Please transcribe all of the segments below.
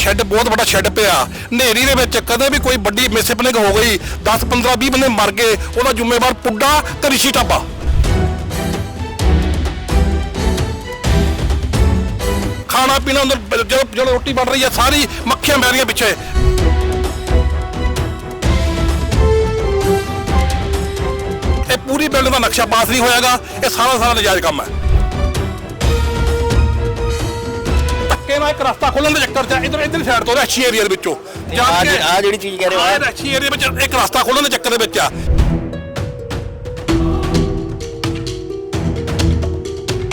Shed ਬਹੁਤ ਵੱਡਾ shed ਪਿਆ। ਹਨੇਰੀ ਦੇ ਵਿੱਚ ਕਦੇ ਵੀ ਕੋਈ ਵੱਡੀ ਮਿਸਹੈਪਨਿੰਗ ਹੋ ਗਈ 10 15 20 ਬੰਦੇ ਮਰ ਗਏ, ਉਹਦਾ ਜ਼ਿੰਮੇਵਾਰ ਪੁੱਡਾ ਤੇ ਰਿਸ਼ੀ ਟਾਪਾ। ਖਾਣਾ ਪੀਣਾ ਅੰਦਰ, ਜਦੋਂ ਜਦੋਂ ਰੋਟੀ ਬਣ ਰਹੀ ਹੈ, ਸਾਰੀ ਮੱਖੀਆਂ ਬੈ ਰਹੀਆਂ ਪਿੱਛੇ। ਇਹ ਪੂਰੀ ਬਿਲਡਿੰਗ ਦਾ ਨਕਸ਼ਾ ਪਾਸ ਨਹੀਂ ਹੋਇਆਗਾ, ਇਹ ਸਾਰਾ ਸਾਰਾ ਨਜਾਇਜ਼ ਕੰਮ ਹੈ। ਧੱਕੇ ਨਾਲ ਇੱਕ ਰਸਤਾ ਖੋਲਣ ਦੇ ਚੱਕਰ 'ਚ ਇਧਰ ਇਧਰ ਸਾਈਡ ਤੋਂ ਰੈਸ਼ੀ ਏਰੀਆ ਦੇ ਵਿੱਚੋਂ। ਆ ਆ ਜਿਹੜੀ ਚੀਜ਼ ਕਹਿ ਰਹੇ ਹੋ ਆਹ ਰੈਸ਼ੀ ਏਰੀਆ ਵਿੱਚ ਇੱਕ ਰਸਤਾ ਖੋਲਣ ਦੇ ਚੱਕਰ ਦੇ ਵਿੱਚ ਆ।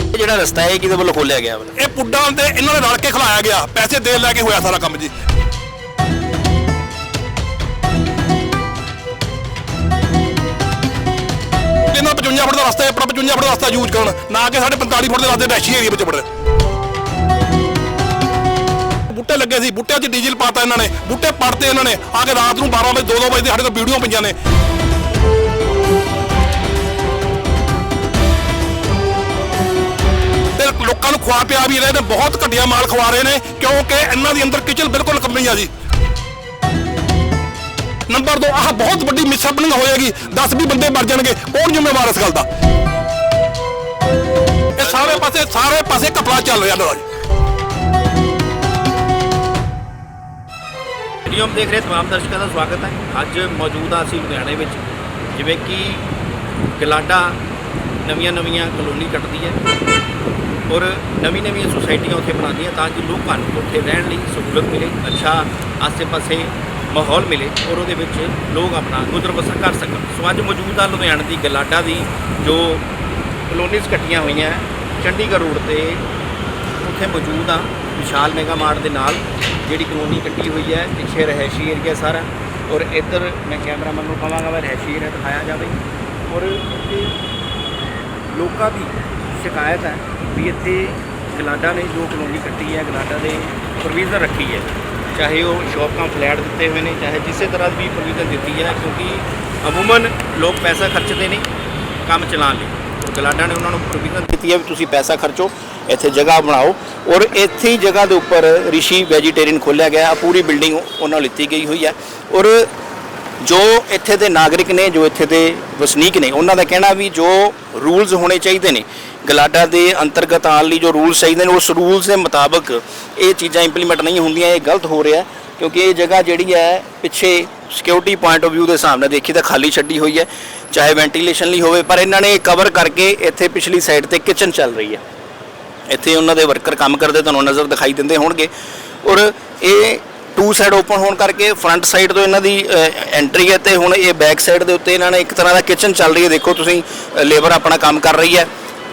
ਇਹ ਜਿਹੜਾ ਰਸਤਾ ਹੈ ਇਹ ਕਿਹਦੇ ਵੱਲੋਂ ਖੋਲਿਆ ਗਿਆ? ਵਾ ਇਹ ਪੁੱਡਾਂ ਦੇ ਇਹਨਾਂ ਨੇ ਰਲ ਕੇ ਖਿਲਾਇਆ ਗਿਆ। ਪੈਸੇ ਦੇ ਲੈ ਕੇ ਹੋਇਆ ਸਾਰਾ ਕੰਮ ਜੀ। ਇਹਨਾਂ 55 ਫੁੱਟ ਦਾ ਰਸਤਾ ਹੈ ਆਪਣਾ 55 ਫੁੱਟ ਦਾ ਰਸਤਾ ਯੂਜ਼ ਕਰਨ। ਨਾ ਕਿ ਸਾਡੇ 45 ਫੁੱਟ ਦੇ ਰਸਤੇ ਡੈਸ਼ੀ ਏਰੀਆ ਵਿੱਚ ਵੜਨ ਬੂਟੇ ਲੱਗੇ ਸੀ, ਬੂਟਿਆਂ 'ਚ ਡੀਜ਼ਲ ਪਾਤਾ ਇਹਨਾਂ ਨੇ, ਬੂਟੇ ਪੜਤੇ ਇਹਨਾਂ ਨੇ, ਆ ਕੇ ਰਾਤ ਨੂੰ 12 ਵਜੇ 2-2 ਵਜੇ ਸਾਡੇ ਕੋਲ ਵੀਡੀਓ ਪਈਆਂ ਨੇ। ਤੇ ਲੋਕਾਂ ਨੂੰ ਖਵਾ ਪਿਆ ਵੀ ਰਹੇ ਨੇ ਬਹੁਤ ਘਟੀਆ ਮਾਲ ਖਵਾ ਰਹੇ ਨੇ, ਕਿਉਂਕਿ ਇਹਨਾਂ ਦੀ ਅੰਦਰ ਕਿਚਨ ਬਿਲਕੁਲ ਕੰਪਨੀ ਆ ਜੀ। ਨੰਬਰ 2 ਆਹ ਬਹੁਤ ਵੱਡੀ ਮਿਸਹੈਪਨਿੰਗ ਹੋਏਗੀ 10 20 ਬੰਦੇ ਮਰ ਜਾਣਗੇ, ਕੌਣ ਜ਼ਿੰਮੇਵਾਰ ਇਸ ਗੱਲ ਦਾ? ਇਹ ਸਾਰੇ ਪਾਸੇ ਸਾਰੇ ਪਾਸੇ ਕਪੜਾ ਚੱਲ ਰਿਹਾ ਨਾ ਜੀ ਦੇਖ ਰਹੇ ਤਮਾਮ ਦਰਸ਼ਕਾਂ ਦਾ ਸਵਾਗਤ ਹੈ। ਅੱਜ ਮੌਜੂਦ ਹਾਂ ਅਸੀਂ ਲੁਧਿਆਣੇ ਵਿੱਚ, ਜਿਵੇਂ ਕਿ ਗਲਾਡਾ ਨਵੀਆਂ ਨਵੀਆਂ ਕਲੋਨੀ ਕੱਟਦੀ ਹੈ ਔਰ ਨਵੀਂ ਨਵੀਆਂ ਸੁਸਾਇਟੀਆਂ ਉੱਥੇ ਬਣਾਉਂਦੀਆਂ ਤਾਂ ਕਿ ਲੋਕਾਂ ਨੂੰ ਉੱਥੇ ਰਹਿਣ ਲਈ ਸਹੂਲਤ ਮਿਲੇ, ਅੱਛਾ ਆਸੇ-ਪਾਸੇ ਮਾਹੌਲ ਮਿਲੇ ਔਰ ਉਹਦੇ ਵਿੱਚ ਲੋਕ ਆਪਣਾ ਗੁਜ਼ਰ ਬਸਰ ਕਰ ਸਕਣ। ਸੋ ਅੱਜ ਮੌਜੂਦ ਹਾਂ ਲੁਧਿਆਣੇ ਦੀ ਗਲਾਡਾ ਦੀ ਜੋ ਕਲੋਨੀਜ਼ ਕੱਟੀਆਂ ਹੋਈਆਂ ਚੰਡੀਗੜ੍ਹ ਰੋਡ ਤੇ, ਉੱਥੇ ਮੌਜੂਦ ਆ ਵਿਸ਼ਾਲ ਮੈਗਾ ਮਾਰਟ ਦੇ ਨਾਲ। ਜਿਹੜੀ ਕਲੋਨੀ ਕੱਟੀ ਹੋਈ ਹੈ, ਪਿੱਛੇ ਰਹਿਸ਼ੀ ਏਰੀਆ ਸਾਰਾ। ਔਰ ਇੱਧਰ ਮੈਂ ਕੈਮਰਾਮੈਨ ਨੂੰ ਕਹਾਂਗਾ ਮੈਂ ਰਹਿਸ਼ੀ ਏਰੀਆ ਦਿਖਾਇਆ ਜਾਵੇ। ਔਰ ਇੱਥੇ ਲੋਕਾਂ ਦੀ ਸ਼ਿਕਾਇਤ ਹੈ ਵੀ ਇੱਥੇ ਗਲਾਡਾ ਨੇ ਜੋ ਕਲੋਨੀ ਕੱਟੀ ਹੈ, ਗਲਾਡਾ ਦੇ ਪ੍ਰੋਵੀਜ਼ਨ ਰੱਖੀ ਹੈ। ਚਾਹੇ ਉਹ ਸ਼ੌਪਾਂ ਫਲੈਟ ਦਿੱਤੇ ਹੋਏ ਨੇ, ਚਾਹੇ ਕਿਸੇ ਤਰ੍ਹਾਂ ਦੀ ਵੀ ਪ੍ਰੋਵੀਜ਼ਨ ਦਿੱਤੀ ਹੈ, ਕਿਉਂਕਿ ਅਮੂਮਨ ਲੋਕ ਪੈਸਾ ਖਰਚਦੇ ਨੇ, ਕੰਮ ਚਲਾਉਣ ਲਈ। ਗਲਾਡਾ ਨੇ ਉਹਨਾਂ ਨੂੰ ਪ੍ਰੋਵੀਜ਼ਨ ਦਿੱਤੀ ਹੈ ਵੀ ਤੁਸੀਂ ਪੈਸਾ ਖਰਚੋ, ਇੱਥੇ ਜਗ੍ਹਾ ਬਣਾਓ ਔਰ ਇੱਥੇ ਹੀ ਜਗ੍ਹਾ ਦੇ ਉੱਪਰ ਰਿਸ਼ੀ ਵੈਜੀਟੇਰੀਅਨ ਖੋਲਿਆ ਗਿਆ ਆਹ ਪੂਰੀ ਬਿਲਡਿੰਗ ਉਹਨਾਂ ਨੂੰ ਲਿੱਤੀ ਗਈ ਹੋਈ ਹੈ ਔਰ ਜੋ ਇੱਥੇ ਦੇ ਨਾਗਰਿਕ ਨੇ, ਜੋ ਇੱਥੇ ਦੇ ਵਸਨੀਕ ਨੇ, ਉਹਨਾਂ ਦਾ ਕਹਿਣਾ ਵੀ ਜੋ ਰੂਲਸ ਹੋਣੇ ਚਾਹੀਦੇ ਨੇ ਗਲਾਡਾ ਦੇ ਅੰਤਰਗਤ ਆਉਣ ਲਈ ਜੋ ਰੂਲਸ ਚਾਹੀਦੇ ਨੇ, ਉਸ ਰੂਲਸ ਦੇ ਮੁਤਾਬਕ ਇਹ ਚੀਜ਼ਾਂ ਇੰਪਲੀਮੈਂਟ ਨਹੀਂ ਹੁੰਦੀਆਂ, ਇਹ ਗਲਤ ਹੋ ਰਿਹਾ ਕਿਉਂਕਿ ਇਹ ਜਗ੍ਹਾ ਜਿਹੜੀ ਹੈ ਪਿੱਛੇ ਸਿਕਿਉਰਿਟੀ ਪੁਆਇੰਟ ਆਫ View ਦੇ ਹਿਸਾਬ ਨਾਲ ਦੇਖੀ ਤਾਂ ਖਾਲੀ ਛੱਡੀ ਹੋਈ ਹੈ, ਚਾਹੇ ਵੈਂਟੀਲੇਸ਼ਨ ਲਈ ਹੋਵੇ, ਪਰ ਇਹਨਾਂ ਨੇ ਕਵਰ ਕਰਕੇ ਇੱਥੇ ਪਿਛਲੀ ਸਾਈਡ ਤੇ ਕਿਚਨ ਚੱਲ ਰਹੀ ਹੈ। ਇੱਥੇ ਉਹਨਾਂ ਦੇ ਵਰਕਰ ਕੰਮ ਕਰਦੇ, ਤੁਹਾਨੂੰ ਨਜ਼ਰ ਦਿਖਾਈ ਦਿੰਦੇ ਹੋਣਗੇ। ਔਰ ਇਹ ਟੂ ਸਾਈਡ ਓਪਨ ਹੋਣ ਕਰਕੇ ਫਰੰਟ ਸਾਈਡ ਤੋਂ ਇਹਨਾਂ ਦੀ ਐਂਟਰੀ ਹੈ ਤੇ ਹੁਣ ਇਹ ਬੈਕ ਸਾਈਡ ਦੇ ਉੱਤੇ ਇਹਨਾਂ ਨੇ ਇੱਕ ਤਰ੍ਹਾਂ ਦਾ ਕਿਚਨ ਚੱਲ ਰਹੀ ਹੈ। ਦੇਖੋ ਤੁਸੀਂ ਲੇਬਰ ਆਪਣਾ ਕੰਮ ਕਰ ਰਹੀ ਹੈ।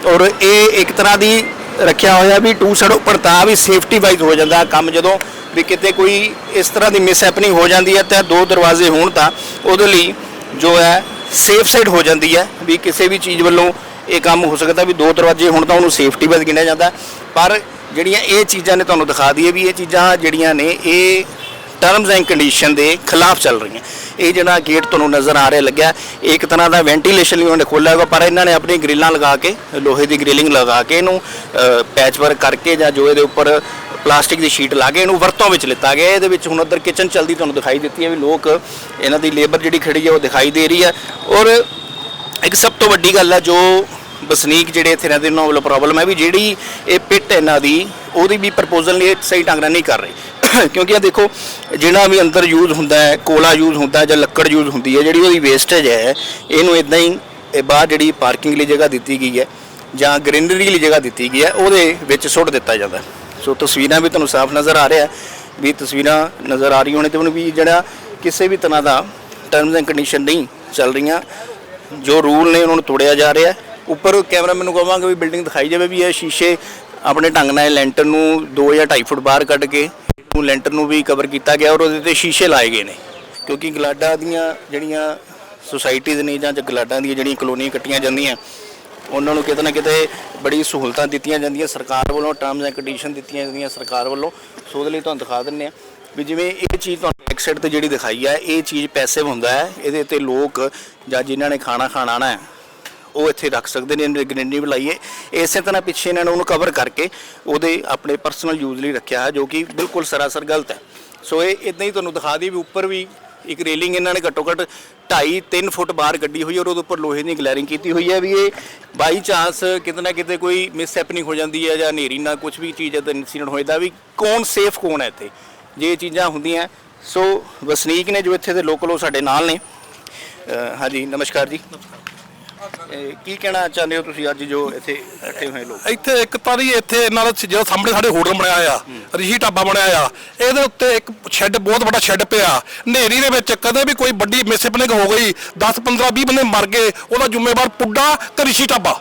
ਔਰ ਇਹ ਇੱਕ ਤਰ੍ਹਾਂ ਦੀ ਰੱਖਿਆ ਹੋਇਆ ਵੀ ਟੂ ਸਾਈਡ ਉੱਪਰ ਵੀ ਸੇਫਟੀ ਵਾਈਜ਼ ਹੋ ਜਾਂਦਾ ਕੰਮ ਜਦੋਂ ਵੀ ਕਿਤੇ ਕੋਈ ਇਸ ਤਰ੍ਹਾਂ ਦੀ ਮਿਸ ਹੈਪਨਿੰਗ ਹੋ ਜਾਂਦੀ ਹੈ ਤਾਂ ਦੋ ਦਰਵਾਜ਼ੇ ਹੋਣ ਤਾਂ ਉਹਦੇ ਲਈ ਜੋ ਹੈ ਸੇਫ ਸਾਈਡ ਹੋ ਜਾਂਦੀ ਹੈ ਵੀ ਕਿਸੇ ਵੀ ਚੀਜ਼ ਵੱਲੋਂ ਇਹ ਕੰਮ ਹੋ ਸਕਦਾ ਵੀ ਦੋ ਦਰਵਾਜ਼ੇ ਹੁਣ ਤਾਂ ਉਹਨੂੰ ਸੇਫਟੀ ਵਾਈਜ਼ ਗਿਣਿਆ ਜਾਂਦਾ ਪਰ ਜਿਹੜੀਆਂ ਇਹ ਚੀਜ਼ਾਂ ਨੇ ਤੁਹਾਨੂੰ ਦਿਖਾ ਦਈਏ ਵੀ ਇਹ ਚੀਜ਼ਾਂ ਜਿਹੜੀਆਂ ਨੇ ਇਹ ਟਰਮਸ ਐਂਡ ਕੰਡੀਸ਼ਨ ਦੇ ਖਿਲਾਫ ਚੱਲ ਰਹੀਆਂ। ਇਹ ਜਿਹੜਾ ਗੇਟ ਤੁਹਾਨੂੰ ਨਜ਼ਰ ਆ ਰਿਹਾ ਲੱਗਿਆ ਇਹ ਇੱਕ ਤਰ੍ਹਾਂ ਦਾ ਵੈਂਟੀਲੇਸ਼ਨ ਲਈ ਉਹਨੇ ਖੋਲ੍ਹਿਆ ਹੋਇਆ, ਪਰ ਇਹਨਾਂ ਨੇ ਆਪਣੀ ਗ੍ਰਿਲਾਂ ਲਗਾ ਕੇ, ਲੋਹੇ ਦੀ ਗ੍ਰਿਲਿੰਗ ਲਗਾ ਕੇ ਇਹਨੂੰ ਪੈਚ ਵਰਕ ਕਰਕੇ ਜਾਂ ਜੋ ਇਹਦੇ ਉੱਪਰ ਪਲਾਸਟਿਕ ਦੀ ਸ਼ੀਟ ਲਾ ਕੇ ਇਹਨੂੰ ਵਰਤੋਂ ਵਿੱਚ ਲਿੱਤਾ ਗਿਆ। ਇਹਦੇ ਵਿੱਚ ਹੁਣ ਉੱਧਰ ਕਿਚਨ ਚੱਲਦੀ ਤੁਹਾਨੂੰ ਦਿਖਾਈ ਦਿੱਤੀ ਹੈ ਵੀ ਲੋਕ ਇਹਨਾਂ ਦੀ ਲੇਬਰ ਜਿਹੜੀ ਖੜੀ ਹੈ ਉਹ ਦਿਖਾਈ ਦੇ ਰਹੀ ਹੈ। ਔਰ ਇੱਕ ਸਭ ਤੋਂ ਵੱਡੀ ਗੱਲ ਹੈ ਜੋ ਵਸਨੀਕ ਜਿਹੜੇ ਇੱਥੇ ਰਹਿੰਦੇ ਉਹਨਾਂ ਵੱਲੋਂ ਪ੍ਰੋਬਲਮ ਹੈ ਵੀ ਜਿਹੜੀ ਇਹ ਪਿੱਟ ਇਹਨਾਂ ਦੀ, ਉਹਦੀ ਵੀ ਪ੍ਰਪੋਜ਼ਲ ਨਹੀਂ ਇਹ ਸਹੀ ਢੰਗ ਨਾਲ ਨਹੀਂ ਕਰ ਰਹੀ। ਕਿਉਂਕਿ ਇਹ ਦੇਖੋ, ਜਿਹੜਾ ਵੀ ਅੰਦਰ ਯੂਜ਼ ਹੁੰਦਾ ਹੈ, ਕੋਲਾ ਯੂਜ਼ ਹੁੰਦਾ ਹੈ ਜਾਂ ਲੱਕੜ ਯੂਜ਼ ਹੁੰਦੀ ਹੈ, ਜਿਹੜੀ ਉਹਦੀ ਵੇਸਟੇਜ ਹੈ, ਇਹਨੂੰ ਇਦਾਂ ਹੀ, ਇਹ ਬਾਹਰ ਜਿਹੜੀ ਪਾਰਕਿੰਗ ਲਈ ਜਗ੍ਹਾ ਦਿੱਤੀ ਗਈ ਹੈ ਜਾਂ ਗ੍ਰੀਨਰੀ ਲਈ ਜਗ੍ਹਾ ਦਿੱਤੀ ਗਈ ਹੈ, ਉਹਦੇ ਵਿੱਚ ਸੁੱਟ ਦਿੱਤਾ ਜਾਂਦਾ ਸੋ ਤਸਵੀਰਾਂ ਵੀ ਤੁਹਾਨੂੰ ਸਾਫ਼ ਨਜ਼ਰ ਆ ਰਿਹਾ ਵੀ ਤਸਵੀਰਾਂ ਨਜ਼ਰ ਆ ਰਹੀਆਂ ਹੋਣੇ ਤੇ ਉਹਨੂੰ ਵੀ ਜਿਹੜਾ ਕਿਸੇ ਵੀ ਤਰ੍ਹਾਂ ਦਾ ਟਰਮਸ ਐਂਡ ਕੰਡੀਸ਼ਨ ਨਹੀਂ ਚੱਲ ਰਹੀਆਂ, ਜੋ ਰੂਲ ਨੇ ਉਹਨਾਂ ਨੂੰ ਤੋੜਿਆ ਜਾ ਰਿਹਾ ਉੱਪਰ ਕੈਮਰਾ ਮੈਨੂੰ ਕਹਾਂਗਾ ਵੀ ਬਿਲਡਿੰਗ ਦਿਖਾਈ ਜਾਵੇ ਵੀ ਇਹ ਸ਼ੀਸ਼ੇ ਆਪਣੇ ਢੰਗ ਨਾਲ ਲੈਂਟਰ ਨੂੰ 2 ਜਾਂ 2.5 ਫੁੱਟ ਬਾਹਰ ਕੱਢ ਕੇ ਲੈਂਟਰ ਨੂੰ ਵੀ ਕਵਰ ਕੀਤਾ ਗਿਆ ਔਰ ਉਹਦੇ ਤੇ ਸ਼ੀਸ਼ੇ ਲਾਏ ਗਏ ਨੇ। ਕਿਉਂਕਿ ਗਲਾਡਾ ਦੀਆਂ ਜਿਹੜੀਆਂ ਸੁਸਾਇਟੀਜ਼ ਨੇ ਜਾਂ ਗਲਾਡਾ ਦੀਆਂ ਜਿਹੜੀਆਂ ਕਲੋਨੀਆਂ ਕੱਟੀਆਂ ਜਾਂਦੀਆਂ, ਉਹਨਾਂ ਨੂੰ ਕਿਤੇ ਨਾ ਕਿਤੇ ਬੜੀ ਸਹੂਲਤਾਂ ਦਿੱਤੀਆਂ ਜਾਂਦੀਆਂ, ਸਰਕਾਰ ਵੱਲੋਂ ਟਰਮਸ ਐਂਡ ਕੰਡੀਸ਼ਨ ਦਿੱਤੀਆਂ ਜਾਂਦੀਆਂ ਸਰਕਾਰ ਵੱਲੋਂ। ਸੋ ਉਹਦੇ ਲਈ ਤੁਹਾਨੂੰ ਦਿਖਾ ਦਿੰਨੇ ਆ ਵੀ ਜਿਵੇਂ ਇਹ ਚੀਜ਼ ਤੁਹਾਨੂੰ ਬੈਕ ਸਾਈਡ ਤੇ ਜਿਹੜੀ ਦਿਖਾਈ ਹੈ ਇਹ ਚੀਜ਼ ਪੈਸਿਵ ਹੁੰਦਾ ਹੈ, ਇਹਦੇ ਤੇ ਲੋਕ ਜਾਂ ਜਿਨ੍ਹਾਂ ਨੇ ਖਾਣਾ ਖਾਣਾ ਹੈ ਉਹ ਇੱਥੇ ਰੱਖ ਸਕਦੇ ਨੇ, ਇਹਨਾਂ ਗ੍ਰੀਨਰੀ ਵੀ ਇਸੇ ਤਰ੍ਹਾਂ ਪਿੱਛੇ ਇਹਨਾਂ ਨੇ ਉਹਨੂੰ ਕਵਰ ਕਰਕੇ ਉਹਦੇ ਆਪਣੇ ਪਰਸਨਲ ਯੂਜ਼ ਲਈ ਰੱਖਿਆ ਹੈ, ਜੋ ਕਿ ਬਿਲਕੁਲ ਸਰਾਸਰ ਗਲਤ ਹੈ। ਸੋ ਇਹ ਇਦਾਂ ਹੀ ਤੁਹਾਨੂੰ ਦਿਖਾ ਦੀ ਵੀ ਉੱਪਰ ਵੀ ਇੱਕ ਰੇਲਿੰਗ ਇਹਨਾਂ ਨੇ ਘੱਟੋ ਘੱਟ 2.5 3 ਫੁੱਟ ਬਾਹਰ ਕੱਢੀ ਹੋਈ ਔਰ ਉਹਦੇ ਉੱਪਰ ਲੋਹੇ ਦੀ ਗਲੈਰਿੰਗ ਕੀਤੀ ਹੋਈ ਹੈ ਵੀ ਇਹ ਬਾਈ ਚਾਂਸ ਕਿਤੇ ਨਾ ਕਿਤੇ ਕੋਈ ਮਿਸ ਹੈਪਨਿੰਗ ਹੋ ਜਾਂਦੀ ਹੈ ਜਾਂ ਹਨੇਰੀ ਨਾਲ ਕੁਝ ਵੀ ਚੀਜ਼ ਦਾ ਇਨਸੀਡੈਂਟ ਹੋਏਦਾ ਵੀ ਕੌਣ ਸੇਫ ਕੌਣ ਹੈ ਇੱਥੇ? ਜੇ ਇਹ ਚੀਜ਼ਾਂ ਹੁੰਦੀਆਂ ਸੋ ਵਸਨੀਕ ਨੇ ਜੋ ਇੱਥੇ ਦੇ ਲੋਕਲ ਉਹ ਸਾਡੇ ਨਾਲ ਨੇ। ਹਾਂਜੀ, ਨਮਸਕਾਰ ਜੀ। ਇਹ ਕੀ ਕਹਿਣਾ ਚਾਹੁੰਦੇ ਹੋ ਤੁਸੀਂ ਅੱਜ ਜੋ ਇੱਥੇ ਇਕੱਠੇ ਹੋਏ ਲੋਕ? ਇੱਥੇ ਇੱਕ ਤਾਂ ਜੀ ਇੱਥੇ ਨਾਲ ਜਿਹੜਾ ਸਾਹਮਣੇ ਸਾਡੇ ਹੋਟਲ ਬਣਾਇਆ ਆ ਰਿਸ਼ੀ ਢਾਬਾ ਬਣਾਇਆ ਆ ਇਹਦੇ ਉੱਤੇ ਇੱਕ ਸ਼ੈੱਡ ਬਹੁਤ ਵੱਡਾ ਸ਼ੈੱਡ ਪਿਆ। ਹਨੇਰੀ ਦੇ ਵਿੱਚ ਕਦੇ ਵੀ ਕੋਈ ਵੱਡੀ ਮਿਸਹੈਪਨਿੰਗ ਹੋ ਗਈ 10 15 20 ਬੰਦੇ ਮਰ ਗਏ ਉਹਦਾ ਜ਼ਿੰਮੇਵਾਰ ਪੁੱਡਾ ਤੇ ਰਿਸ਼ੀ ਢਾਬਾ।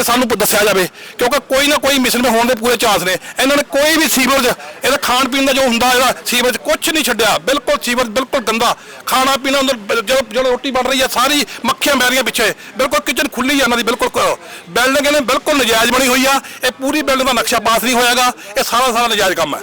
ਇਹ ਸਾਨੂੰ ਦੱਸਿਆ ਜਾਵੇ, ਕਿਉਂਕਿ ਕੋਈ ਨਾ ਕੋਈ ਮਿਸਲ ਹੋਣ ਦੇ ਪੂਰੇ ਚਾਂਸ ਨੇ। ਇਹਨਾਂ ਨੇ ਕੋਈ ਵੀ ਸੀਵਰੇਜ, ਇਹਦਾ ਖਾਣ ਪੀਣ ਦਾ ਜੋ ਹੁੰਦਾ, ਇਹਦਾ ਸੀਵਰੇਜ ਕੁਝ ਨਹੀਂ ਛੱਡਿਆ। ਬਿਲਕੁਲ ਸੀਵਰਜ ਬਿਲਕੁਲ ਗੰਦਾ। ਖਾਣਾ ਪੀਣਾ ਅੰਦਰ ਬ- ਜਦੋਂ ਜਦੋਂ ਰੋਟੀ ਬਣ ਰਹੀ ਹੈ, ਸਾਰੀ ਮੱਖੀਆਂ ਬੈ ਰਹੀਆਂ ਪਿੱਛੇ। ਬਿਲਕੁਲ ਕਿਚਨ ਖੁੱਲੀ ਆ ਇਹਨਾਂ ਦੀ, ਬਿਲਕੁਲ ਬਿਲਡਿੰਗ ਇਹਨੇ ਬਿਲਕੁਲ ਨਜਾਇਜ਼ ਬਣੀ ਹੋਈ ਆ। ਇਹ ਪੂਰੀ ਬਿਲਡਿੰਗ ਦਾ ਨਕਸ਼ਾ ਪਾਸ ਨਹੀਂ ਹੋਇਆਗਾ। ਇਹ ਸਾਰਾ ਸਾਰਾ ਨਜਾਇਜ਼ ਕੰਮ ਹੈ।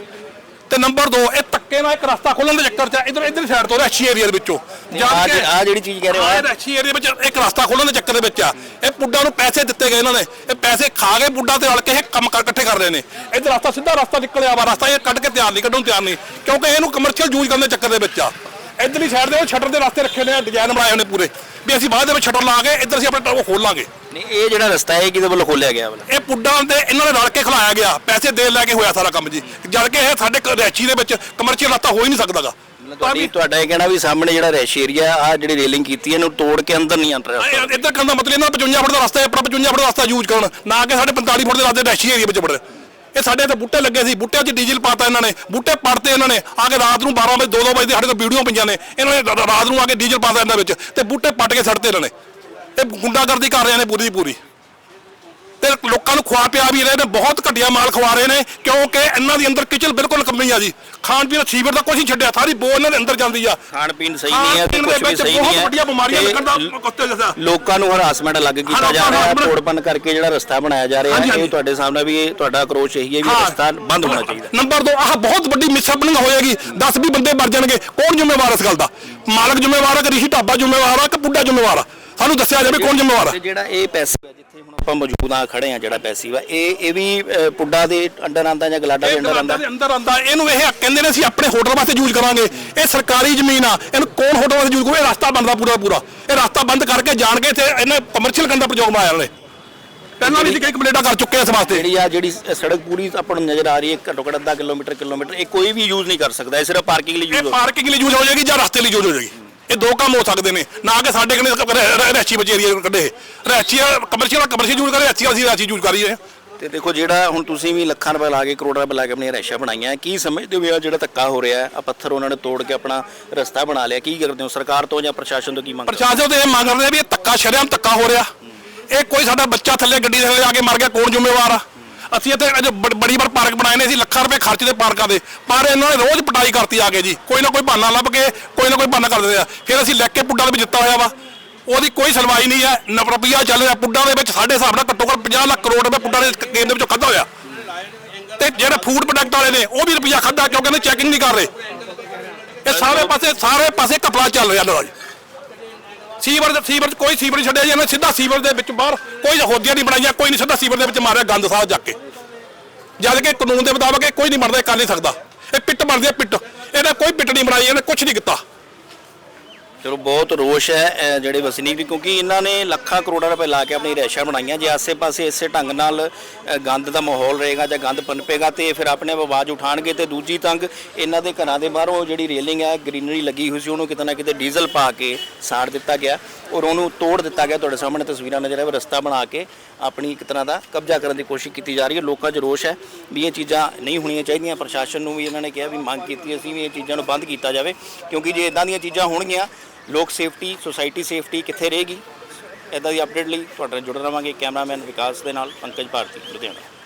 ਤੇ ਨੰਬਰ 2 ਇਹ ਧੱਕੇ ਨਾਲ ਇੱਕ ਰਸਤਾ ਖੋਲਣ ਦੇ ਚੱਕਰ 'ਚ ਇਧਰ ਇਧਰ ਸਾਈਡ ਤੋਂ ਰੈਸ਼ੀ ਏਰੀਆ ਦੇ ਵਿੱਚੋਂ। ਜਾਣ ਕੇ ਆ ਜਿਹੜੀ ਚੀਜ਼ ਕਹਿ ਰਹੇ ਹੋ ਆਹ ਰੈਸ਼ੀ ਏਰੀਆ ਵਿੱਚ ਇੱਕ ਰਸਤਾ ਖੋਲਣ ਦੇ ਚੱਕਰ ਦੇ ਵਿੱਚ ਆ। ਇਹ ਪੁੱਡਾ ਨੂੰ ਪੈਸੇ ਦਿੱਤੇ ਗਏ ਇਹਨਾਂ ਨੇ। ਇਹ ਪੈਸੇ ਖਾ ਕੇ ਪੁੱਡਾ ਤੇ ਰਲ ਕੇ ਇਹ ਕੰਮ ਕਰ ਇਕੱਠੇ ਕਰ ਰਹੇ ਨੇ। ਇੱਧਰ ਰਸਤਾ ਸਿੱਧਾ ਰਸਤਾ ਨਿਕਲਿਆ ਵਾ। ਰਸਤਾ ਇਹ ਕੱਢ ਕੇ ਤਿਆਰ ਨਹੀਂ ਕੱਢਣ ਤਿਆਰ ਨਹੀਂ। ਕਿਉਂਕਿ ਇਹਨੂੰ ਕਮਰਸ਼ੀਅਲ ਯੂਜ਼ ਕਰਨ ਦੇ ਚੱਕਰ ਦੇ ਵਿੱਚ ਆ। ਇੱਧਰਲੀ ਸਾਈਡ ਦੇ ਉਹ ਸ਼ਟਰ ਦੇ ਰਸਤੇ ਰੱਖੇ ਨੇ ਡਿਜ਼ਾਈਨ ਬਣਾਏ ਨੇ ਪੂਰੇ। ਵੀ ਅਸੀਂ ਬਾਅਦ ਦੇ ਵਿੱਚ ਸ਼ਟਰ ਲਾ ਕੇ ਇੱਧਰ ਅਸੀਂ ਆਪਣਾ ਉਹ ਖੋਲ ਲਾਂਗੇ ਨਹੀਂ ਇਹ ਜਿਹੜਾ ਰਸਤਾ ਹੈ ਇਹ ਕਿਹਦੇ ਵੱਲੋਂ ਖੋਲਿਆ ਗਿਆ ਵਾਲਾ? ਇਹ ਪੁੱਡਾਂ ਦੇ ਇਹਨਾਂ ਨੇ ਰਲ ਕੇ ਖਿਲਾਇਆ ਗਿਆ। ਪੈਸੇ ਦੇ ਲੈ ਕੇ ਹੋਇਆ ਸਾਰਾ ਕੰਮ ਜੀ। ਜਦ ਕਿ ਇਹ ਸਾਡੇ ਕ- ਰੈਚੀ ਦੇ ਵਿੱਚ ਕਮਰਸ਼ੀਅਲ ਰਸਤਾ ਹੋ ਹੀ ਨਹੀਂ ਸਕਦਾਗਾ। ਤੁਹਾਡੀ ਤੁਹਾਡਾ ਇਹ ਕਹਿਣਾ ਵੀ ਸਾਹਮਣੇ ਜਿਹੜਾ ਰੈਸ਼ ਏਰੀਆ ਆ ਜਿਹੜੀ ਰੇਲਿੰਗ ਕੀਤੀ ਹੈ ਇਹਨੂੰ ਤੋੜ ਕੇ ਅੰਦਰ ਨਹੀਂ ਅੰਦਰ ਇੱਧਰ ਕਰਨ ਦਾ ਮਤਲਬ ਇਹਨਾਂ 55 ਫੁੱਟ ਦਾ ਰਸਤਾ ਹੈ ਆਪਣਾ 55 ਫੁੱਟ ਦਾ ਰਸਤਾ ਯੂਜ਼ ਕਰਨ। ਨਾ ਕਿ ਸਾਡੇ 45 ਫੁੱਟ ਦੇ ਰਸਤੇ ਡੈਸ਼ੀ ਏਰੀਆ ਵਿੱਚ ਵੜਨ ਇਹ ਸਾਡੇ ਇੱਥੇ ਬੂਟੇ ਲੱਗੇ ਸੀ, ਬੂਟਿਆਂ 'ਚ ਡੀਜ਼ਲ ਪਾਤਾ ਇਹਨਾਂ ਨੇ, ਬੂਟੇ ਪੜਤੇ ਇਹਨਾਂ ਨੇ। ਆ ਕੇ ਰਾਤ ਨੂੰ 12 ਵਜੇ 2-2 ਵਜੇ ਦੇ ਸਾਡੇ ਕੋਲ ਵੀਡੀਓ ਪਈਆਂ ਨੇ। ਇਹਨਾਂ ਨੇ ਰਾਤ ਨੂੰ ਆ ਕੇ ਡੀਜ਼ਲ ਪਾਤਾ ਇਹਨਾਂ ਵਿੱਚ ਤੇ ਬੂਟੇ ਪੱਟ ਕੇ ਸੜਤੇ ਇਹਨਾਂ ਨੇ। ਇਹ ਗੁੰਡਾਗਰਦੀ ਕਰ ਰਹੇ ਨੇ ਪੂਰੀ ਦੀ ਪੂਰੀ। ਤੇ ਲੋਕਾਂ ਨੂੰ ਖਵਾ ਪਿਆ ਵੀ ਰਹੇ ਨੇ ਬਹੁਤ ਘਟੀਆ ਮਾਲ ਖਵਾ ਰਹੇ ਨੇ ਕਿਉਂਕਿ ਇਹਨਾਂ ਦੀ ਅੰਦਰ ਕਿਚਨ ਬਿਲਕੁਲ ਕਮੀ ਆ ਜੀ। ਖਾਣ ਪੀਣ ਸੀਵਰ ਦਾ ਕੁਝ ਨਹੀਂ ਛੱਡਿਆ ਸਾਰੀ ਬੋ ਇਹਨਾਂ ਦੇ ਅੰਦਰ ਜਾਂਦੀ ਆ। ਖਾਣ ਪੀਣ ਸਹੀ ਨਹੀਂ ਹੈ ਤੇ ਕੁਝ ਵੀ ਸਹੀ ਬਹੁਤ ਨਹੀਂ ਹੈ। ਵੱਡੀਆਂ ਬਿਮਾਰੀਆਂ ਲੱਗਣ ਦਾ ਕੁੱਤੇ ਜੈਸਾ ਲੋਕਾਂ ਨੂੰ ਹਰਾਸਮੈਂਟ ਅਲੱਗ ਕੀਤਾ ਜਾ ਰਿਹਾ ਹੈ ਤੋੜਪਨ ਕਰਕੇ ਜਿਹੜਾ ਰਸਤਾ ਬਣਾਇਆ ਜਾ ਰਿਹਾ ਹੈ ਇਹ। ਤੁਹਾਡੇ ਸਾਹਮਣੇ ਵੀ ਇਹ ਤੁਹਾਡਾ ਅਕਰੋਚ ਇਹੀ ਹੈ ਵੀ ਰਸਤਾ ਬੰਦ ਹੋਣਾ ਚਾਹੀਦਾ। ਨੰਬਰ 2 ਆਹ ਬਹੁਤ ਵੱਡੀ ਮਿਸਹੈਪਨਿੰਗ ਹੋਏਗੀ। 10 20 ਬੰਦੇ ਮਰ ਜਾਣਗੇ। ਕੌਣ ਜ਼ਿੰਮੇਵਾਰ ਇਸ ਗੱਲ ਦਾ? ਮਾਲਕ ਜ਼ਿੰਮੇਵਾਰ ਹੈ ਕਿ ਰਿਸ਼ੀ ਢਾਬਾ ਜ਼ਿੰਮੇਵਾਰ ਹੈ ਕਿ ਪੁੱਡਾ ਜ਼ਿੰਮੇਵਾਰ ਆ? ਸਾਨੂੰ ਦੱਸਿਆ ਜਾਵੇ ਕੌਣ ਜ਼ਿੰਮੇਵਾਰ ਹੈ ਜਿਹੜਾ ਇਹ ਪੈਸਿਵ ਹੈ ਜਿੱਥੇ ਹੁਣ ਆਪਾਂ ਮੌਜੂਦ ਆ ਖੜੇ ਆ ਜਿਹੜਾ ਪੈਸਿਵ ਹੈ ਇਹ ਇਹ ਵੀ ਅ, ਪੁੱਡਾ ਦੇ ਅੰਡਰ ਆਂਦਾ ਜਾਂ ਗਲਾਡਾ ਦੇ ਇਹ ਅੰਡਰ ਆਂਦਾ ਦੇ ਅੰਦਰ ਆਂਦਾ ਇਹਨੂੰ ਇਹ ਕਹਿੰਦੇ ਨੇ ਅਸੀਂ ਆਪਣੇ ਹੋਟਲ ਵਾਸਤੇ ਯੂਜ਼ ਕਰਾਂਗੇ। ਇਹ ਸਰਕਾਰੀ ਜ਼ਮੀਨ ਆ। ਇਹਨੂੰ ਕੌਣ ਹੋਟਲ ਵਾਸਤੇ ਯੂਜ਼ ਕਰੂ? ਇਹ ਰਸਤਾ ਬਣਦਾ ਪੂਰਾ ਪੂਰਾ। ਇਹ ਰਸਤਾ ਬੰਦ ਕਰਕੇ ਜਾਣ ਕੇ ਤੇ ਇਹਨੇ ਕਮਰਸ਼ੀਅਲ ਕਰਨ ਦਾ ਪ੍ਰਯੋਗ ਬਣਾਇਆ ਇਹਨੇ। ਪਹਿਲਾਂ ਵੀ ਅਸੀਂ ਕਈ ਕੰਪਲੇਂਟਾਂ ਕਰ ਚੁੱਕੇ ਆ ਇਸ ਵਾਸਤੇ। ਜਿਹੜੀ ਆ ਜਿਹੜੀ ਸ- ਸੜਕ ਪੂਰੀ ਆਪਾਂ ਨੂੰ ਨਜ਼ਰ ਆ ਰਹੀ ਹੈ ਘੱਟੋ ਘੱਟ ਅੱਧਾ ਕਿਲੋਮੀਟਰ ਕਿਲੋਮੀਟਰ। ਇਹ ਕੋਈ ਵੀ ਯੂਜ਼ ਨਹੀਂ ਕਰ ਸਕਦਾ। ਇਹ ਸਿਰਫ ਪਾਰਕਿੰਗ ਲਈ ਇਹ ਯੂਜ਼ ਪਾਰਕਿੰਗ ਲਈ ਯੂਜ਼ ਹੋ ਜਾਏਗੀ ਜਾਂ ਰਸਤੇ ਲਈ ਯੂਜ਼ ਹੋ ਜਾਏਗੀ? ਇਹ ਦੋ ਕੰਮ ਹੋ ਸਕਦੇ ਨੇ। ਨਾ ਕਿ ਸਾਡੇ ਕੋਲ ਰੈਚੀ ਬਚੇ ਏਰੀਆ ਕੱਢੇ। ਰੈਚੀ ਕਮਰਸ਼ੀਅਲ ਕਮਰਸ਼ੀਅਲ ਯੂਜ਼ ਕਰੇ ਰੈਚੀ ਅਸੀਂ ਰੈਚੀ ਯੂਜ਼ ਕਰੀਏ ਤੇ ਦੇਖੋ ਜਿਹੜਾ ਹੁਣ ਤੁਸੀਂ ਵੀ ਲੱਖਾਂ ਰੁਪਏ ਲਾ ਕੇ ਕਰੋੜਾਂ ਰੁਪਏ ਲਾ ਕੇ ਆਪਣੀਆਂ ਰੈਸ਼ਾਂ ਬਣਾਈਆਂ ਕੀ ਸਮਝਦੇ ਹੋ ਜਿਹੜਾ ਧੱਕਾ ਹੋ ਰਿਹਾ ਆ ਪੱਥਰ ਉਹਨਾਂ ਨੇ ਤੋੜ ਕੇ ਆਪਣਾ ਰਸਤਾ ਬਣਾ ਲਿਆ। ਕੀ ਕਰਦੇ ਹੋ? ਸਰਕਾਰ ਤੋਂ ਜਾਂ ਪ੍ਰਸ਼ਾਸਨ ਤੋਂ ਕੀ ਮੰਗ ਪ੍ਰਸ਼ਾਸਨ ਤੇ ਇਹ ਮੰਗ ਰਹੇ ਆ ਵੀ ਇਹ ਧੱਕਾ ਸ਼ਰੇਆਮ ਧੱਕਾ ਹੋ ਰਿਹਾ। ਇਹ ਕੋਈ ਸਾਡਾ ਬੱਚਾ ਥੱਲੇ ਗੱਡੀ ਦੇ ਥੱਲੇ ਆ ਕੇ ਮਰ ਗਿਆ ਕੌਣ ਜ਼ਿੰਮੇਵਾਰ ਆ? ਅਸੀਂ ਇੱਥੇ ਅਜੇ ਬ- ਬੜੀ ਵਾਰ ਪਾਰਕ ਬਣਾਏ ਨੇ ਅਸੀਂ ਲੱਖਾਂ ਰੁਪਏ ਖਰਚ ਦੇ ਪਾਰਕਾਂ ਦੇ। ਪਰ ਇਹਨਾਂ ਨੇ ਰੋਜ਼ ਪਟਾਈ ਕਰਤੀ ਆ ਕੇ ਜੀ। ਕੋਈ ਨਾ ਕੋਈ ਬਹਾਨਾ ਲੱਭ ਕੇ, ਕੋਈ ਨਾ ਕੋਈ ਬਹਾਨਾ ਕਰ ਦਿੰਦੇ ਆ। ਫਿਰ ਅਸੀਂ ਲੈ ਕੇ ਪੁੱਡਾ ਦੇ ਵਿੱਚ ਦਿੱਤਾ ਹੋਇਆ ਵਾ। ਉਹਦੀ ਕੋਈ ਸੁਣਵਾਈ ਨਹੀਂ ਹੈ। ਨਵਰਪੀਆ ਚੱਲ ਰਿਹਾ ਪੁੱਡਾ ਦੇ ਵਿੱਚ। ਸਾਡੇ ਹਿਸਾਬ ਨਾਲ ਘੱਟੋ ਘੱਟ 50 ਲੱਖ ਕਰੋੜ ਰੁਪਏ ਪੁੱਡਾ ਦੇ ਗੇਮ ਦੇ ਵਿੱਚੋਂ ਖਾਧਾ ਹੋਇਆ। ਤੇ ਜਿਹੜੇ ਫੂਡ ਪ੍ਰੋਡਕਟ ਵਾਲੇ ਨੇ, ਉਹ ਵੀ ਰੁਪਈਆ ਖਾਧਾ ਕਿਉਂਕਿ ਇਹਨੇ ਚੈਕਿੰਗ ਨਹੀਂ ਕਰ ਰਹੇ। ਇਹ ਸਾਰੇ ਪਾਸੇ ਸਾਰੇ ਪਾਸੇ ਘਪਲਾ ਚੱਲ ਰਿਹਾ ਲੋਜ ਸੀਵਰ ਦੇ ਸੀਵਰ 'ਚ ਕੋਈ ਸੀਵਰ ਨਹੀਂ ਛੱਡਿਆ ਜੀ, ਇਹਨੇ ਸਿੱਧਾ ਸੀਵਰ ਦੇ ਵਿੱਚ ਬਾਹਰ ਕੋਈ ਹੋਦੀਆਂ ਨਹੀਂ ਬਣਾਈਆਂ, ਕੋਈ ਨਹੀਂ ਸਿੱਧਾ ਸੀਵਰ ਦੇ ਵਿੱਚ ਮਾਰਿਆ ਗੰਦ ਸਾਹ ਜਾ ਕੇ। ਜਦ ਕਿ ਕਾਨੂੰਨ ਦੇ ਮੁਤਾਬਕ ਇਹ ਕੋਈ ਨਹੀਂ ਬਣਦਾ, ਇਹ ਕਰ ਨਹੀਂ ਸਕਦਾ। ਇਹ ਪਿੱਟ ਬਣਦੀ ਹੈ, ਪਿੱਟ। ਇਹਨੇ ਕੋਈ ਪਿੱਟ ਨਹੀਂ ਬਣਾਈ, ਇਹਨੇ ਕੁਝ ਨਹੀਂ ਕੀਤਾ। ਚਲੋ ਬਹੁਤ ਰੋਸ਼ ਹੈ, ਅਹ, ਜਿਹੜੇ ਵਸਨੀਕ ਵੀ ਕਿਉਂਕਿ ਇਹਨਾਂ ਨੇ ਲੱਖਾਂ ਕਰੋੜਾਂ ਰੁਪਏ ਲਾ ਕੇ ਆਪਣੀ ਰੈਸ਼ਾਂ ਬਣਾਈਆਂ। ਜੇ ਆਸੇ-ਪਾਸੇ ਇਸੇ ਢੰਗ ਨਾਲ, ਅਹ, ਗੰਦ ਦਾ ਮਾਹੌਲ ਰਹੇਗਾ ਜਾਂ ਗੰਦ ਪਨਪੇਗਾ ਤੇ ਫਿਰ ਆਪਣੇ ਆਪ ਆਵਾਜ਼ ਉਠਾਣਗੇ ਤੇ ਦੂਜੀ ਤੰਗ ਇਹਨਾਂ ਦੇ ਘਰਾਂ ਦੇ ਬਾਹਰੋਂ ਜਿਹੜੀ ਰੇਲਿੰਗ ਹੈ, ਗ੍ਰੀਨਰੀ ਲੱਗੀ ਹੋਈ ਸੀ, ਉਹਨੂੰ ਕਿਤੇ ਨਾ ਕਿਤੇ ਡੀਜ਼ਲ ਪਾ ਕੇ ਸਾੜ ਦਿੱਤਾ ਗਿਆ ਔਰ ਉਹਨੂੰ ਤੋੜ ਦਿੱਤਾ ਗਿਆ। ਤੁਹਾਡੇ ਸਾਹਮਣੇ ਤਸਵੀਰਾਂ ਨਜ਼ਰ ਆ ਰਸਤਾ ਬਣਾ ਕੇ ਆਪਣੀ ਇੱਕ ਤਰ੍ਹਾਂ ਦਾ ਕਬਜ਼ਾ ਕਰਨ ਦੀ ਕੋਸ਼ਿਸ਼ ਕੀਤੀ ਜਾ ਰਹੀ ਹੈ। ਲੋਕਾਂ 'ਚ ਰੋਸ਼ ਹੈ ਵੀ ਇਹ ਚੀਜ਼ਾਂ ਨਹੀਂ ਹੋਣੀਆਂ ਚਾਹੀਦੀਆਂ। ਪ੍ਰਸ਼ਾਸਨ ਨੂੰ ਵੀ ਇਹਨਾਂ ਨੇ ਕਿਹਾ ਵੀ ਮੰਗ ਕੀਤੀ ਅਸੀਂ ਵੀ ਇਹ ਚੀਜ਼ਾਂ ਨੂੰ ਬੰਦ ਕੀਤਾ ਜਾਵੇ, ਕਿਉਂਕਿ ਜੇ ਇਦਾਂ ਦੀਆਂ ਚੀਜ਼ਾਂ ਹੋਣਗੀਆਂ ਲੋਕ ਸੇਫਟੀ, ਸੁਸਾਇਟੀ ਸੇਫਟੀ ਕਿੱਥੇ ਰਹੇਗੀ? ਇਦਾਂ ਦੀ ਅਪਡੇਟ ਲਈ ਤੁਹਾਡੇ ਨਾਲ ਜੁੜ ਰਵਾਂਗੇ ਕੈਮਰਾਮੈਨ ਵਿਕਾਸ ਦੇ ਨਾਲ ਪੰਕਜ ਭਾਰਤੀ, ਲੁਧਿਆਣਾ।